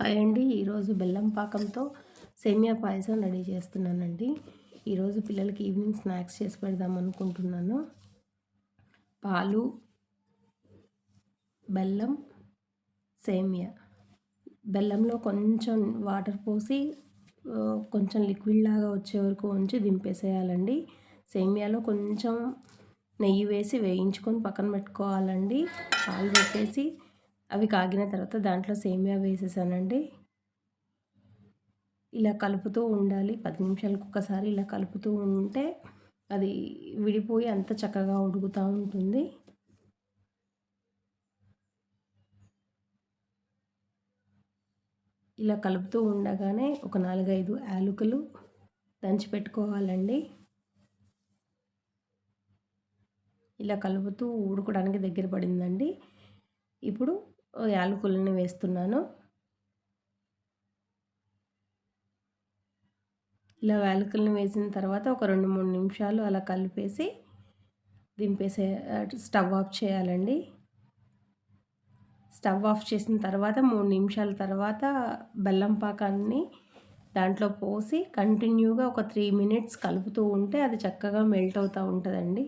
Hi అండి ఈరోజు బెల్లం పాకంతో సేమియా పాయసం రెడీ చేస్తున్నానండి. ఈరోజు పిల్లలకి ఈవినింగ్ స్నాక్స్ చేసి పెడదాం అనుకుంటున్నాను. పాలు బెల్లం సేమియా. బెల్లంలో కొంచెం వాటర్ పోసి కొంచెం లిక్విడ్ లాగా వచ్చే వరకు ఉంచి దింపేసేయాలండి. సేమియాలో కొంచెం నెయ్యి వేసి వేయించుకొని పక్కన పెట్టుకోవాలండి. పాలు పెట్టేసి అవి కాగిన తర్వాత దాంట్లో సేమియా వేసేసానండి. ఇలా కలుపుతూ ఉండాలి. పది నిమిషాలకు ఒకసారి ఇలా కలుపుతూ ఉంటే అది విడిపోయి అంత చక్కగా ఉడుకుతూ ఉంటుంది. ఇలా కలుపుతూ ఉండగానే ఒక నాలుగైదు యాలకులు దంచి పెట్టుకోవాలండి. ఇలా కలుపుతూ ఉడకడానికి దగ్గర పడిందండి. ఇప్పుడు యాలకులను వేస్తున్నాను. ఇలా యాలకులను వేసిన తర్వాత ఒక రెండు మూడు నిమిషాలు అలా కలిపేసి దింపేసే స్టవ్ ఆఫ్ చేయాలండి. స్టవ్ ఆఫ్ చేసిన తర్వాత మూడు నిమిషాల తర్వాత బెల్లం పాకాన్ని దాంట్లో పోసి కంటిన్యూగా ఒక త్రీ మినిట్స్ కలుపుతూ ఉంటే అది చక్కగా మెల్ట్ అవుతూ ఉంటుందండి.